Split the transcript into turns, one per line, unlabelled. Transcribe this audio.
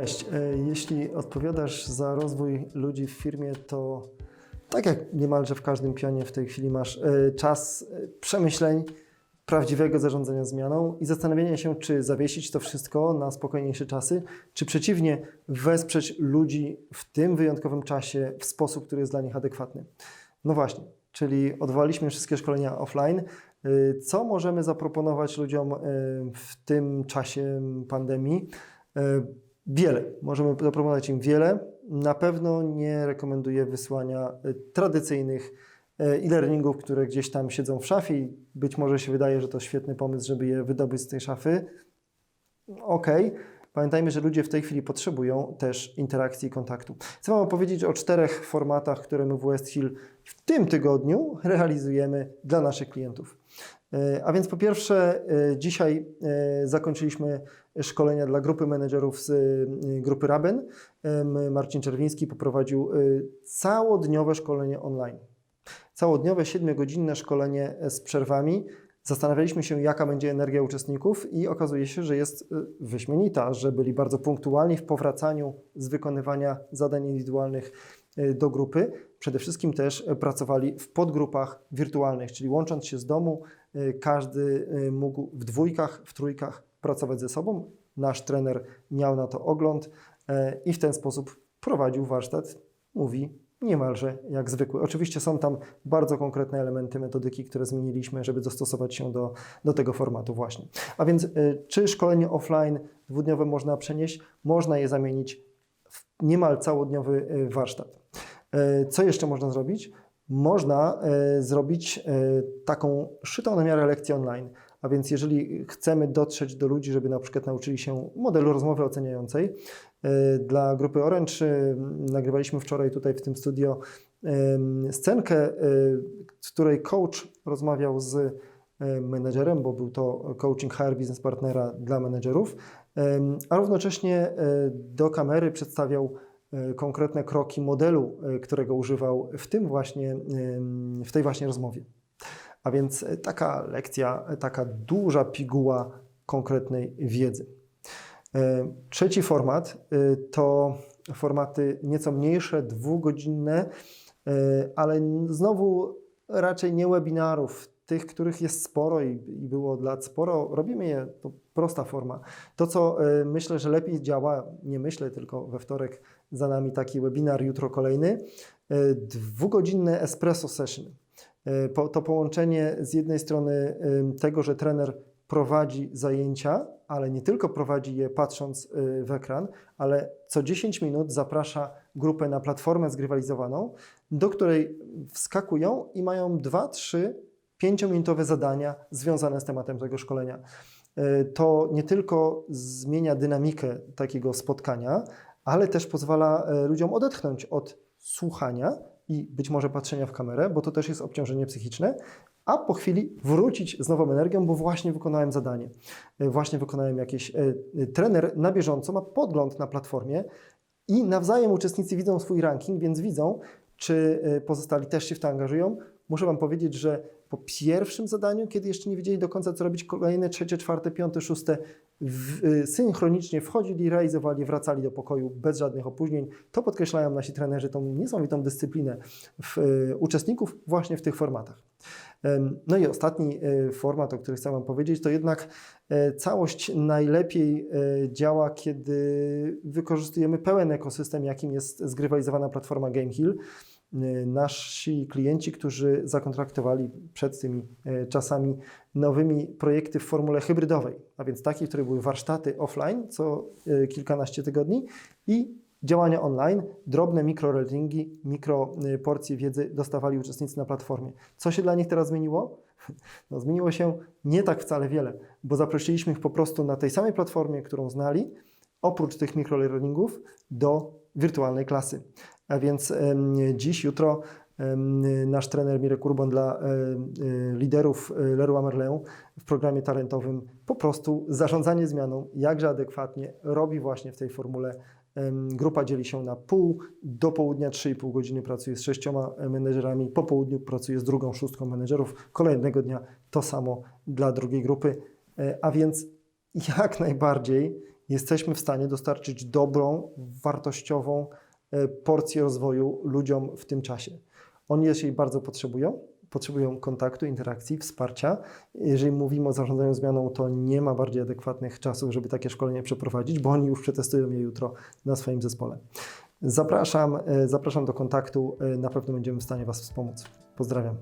Cześć. E, Jeśli odpowiadasz za rozwój ludzi w firmie, to tak jak niemalże w każdym pionie w tej chwili masz e, czas e, przemyśleń, prawdziwego zarządzania zmianą i zastanowienia się, czy zawiesić to wszystko na spokojniejsze czasy, czy przeciwnie, wesprzeć ludzi w tym wyjątkowym czasie w sposób, który jest dla nich adekwatny. No właśnie, czyli odwołaliśmy wszystkie szkolenia offline. Co możemy zaproponować ludziom w tym czasie pandemii? Wiele. Możemy zaproponować im wiele. Na pewno nie rekomenduję wysłania y, tradycyjnych y, e-learningów, które gdzieś tam siedzą w szafie i być może się wydaje, że to świetny pomysł, żeby je wydobyć z tej szafy. Okej. Pamiętajmy, że ludzie w tej chwili potrzebują też interakcji i kontaktu. Chcę Wam opowiedzieć o czterech formatach, które my w West Hill w tym tygodniu realizujemy dla naszych klientów. E, A więc po pierwsze, e, dzisiaj e, zakończyliśmy szkolenia dla grupy menedżerów z grupy Raben. Marcin Czerwiński poprowadził całodniowe szkolenie online. Całodniowe, siedmiogodzinne szkolenie z przerwami. Zastanawialiśmy się, jaka będzie energia uczestników, i okazuje się, że jest wyśmienita, że byli bardzo punktualni w powracaniu z wykonywania zadań indywidualnych do grupy. Przede wszystkim też pracowali w podgrupach wirtualnych, czyli łącząc się z domu, każdy e, mógł w dwójkach, w trójkach pracować ze sobą. Nasz trener miał na to ogląd e, i w ten sposób prowadził warsztat, mówi niemalże jak zwykły. Oczywiście są tam bardzo konkretne elementy metodyki, które zmieniliśmy, żeby dostosować się do, do tego formatu właśnie. A więc y, czy szkolenie offline dwudniowe można przenieść? Można je zamienić w niemal całodniowy y, warsztat. Y, Co jeszcze można zrobić? Można y, zrobić y, taką szytą na miarę lekcję online. A więc jeżeli chcemy dotrzeć do ludzi, żeby na przykład nauczyli się modelu rozmowy oceniającej, y, dla grupy Orange nagrywaliśmy wczoraj tutaj w tym studio scenkę, w której coach rozmawiał z menedżerem, bo był to coaching HR business partnera dla menedżerów, a równocześnie do kamery przedstawiał konkretne kroki modelu, y, którego używał w tym właśnie, w tej właśnie rozmowie. A więc y, taka lekcja, taka duża piguła konkretnej wiedzy. Trzeci format to formaty nieco mniejsze, dwugodzinne, ale znowu raczej nie webinarów, tych, których jest sporo i, i było od lat sporo. Robimy je, to prosta forma. To, co y, myślę, że lepiej działa, nie myślę, tylko we wtorek za nami taki webinar, jutro kolejny, y, dwugodzinne espresso session. Y, Po, to połączenie z jednej strony y, tego, że trener prowadzi zajęcia, ale nie tylko prowadzi je patrząc w ekran, ale co 10 minut zaprasza grupę na platformę zgrywalizowaną, do której wskakują i mają 2, 3, 5-minutowe zadania związane z tematem tego szkolenia. Y, To nie tylko zmienia dynamikę takiego spotkania, ale też pozwala y, ludziom odetchnąć od słuchania i być może patrzenia w kamerę, bo to też jest obciążenie psychiczne, a po chwili wrócić z nową energią, bo właśnie wykonałem zadanie, y, właśnie wykonałem jakieś. Trener na bieżąco ma podgląd na platformie i nawzajem uczestnicy widzą swój ranking, więc widzą, czy pozostali też się w to angażują. Muszę Wam powiedzieć, że po pierwszym zadaniu, kiedy jeszcze nie wiedzieli do końca, co robić, kolejne, trzecie, czwarte, piąte, szóste, w, y, synchronicznie wchodzili, realizowali, wracali do pokoju bez żadnych opóźnień. To podkreślają nasi trenerzy, tą niesamowitą dyscyplinę w, y, uczestników właśnie w tych formatach. No i ostatni y, format, o którym chcę Wam powiedzieć, to jednak e, całość najlepiej e, działa, kiedy wykorzystujemy pełen ekosystem, jakim jest zgrywalizowana platforma GameHill. Y, Nasi klienci, którzy zakontraktowali przed tymi e, czasami nowymi projekty w formule hybrydowej, a więc takiej, w której były warsztaty offline co e, kilkanaście tygodni i działania online, drobne mikroratingi, mikroporcje wiedzy dostawali uczestnicy na platformie. Co się dla nich teraz zmieniło? No, zmieniło się nie tak wcale wiele, bo zaprosiliśmy ich po prostu na tej samej platformie, którą znali, oprócz tych mikrolearningów, do wirtualnej klasy. A więc dziś, jutro nasz trener Mirek Urban dla y, liderów y, Leroy Merlin w programie talentowym po prostu zarządzanie zmianą, jakże adekwatnie robi właśnie w tej formule. Grupa dzieli się na pół, do południa 3,5 godziny pracuje z sześcioma e, menedżerami, po południu pracuje z drugą szóstką menedżerów, kolejnego dnia to samo dla drugiej grupy. E, A więc jak najbardziej jesteśmy w stanie dostarczyć dobrą, wartościową e, porcję rozwoju ludziom w tym czasie. Oni jej bardzo potrzebują, potrzebują kontaktu, interakcji, wsparcia. Jeżeli mówimy o zarządzaniu zmianą, to nie ma bardziej adekwatnych czasów, żeby takie szkolenie przeprowadzić, bo oni już przetestują je jutro na swoim zespole. Zapraszam, e, zapraszam do kontaktu, e, na pewno będziemy w stanie Was wspomóc. Pozdrawiam.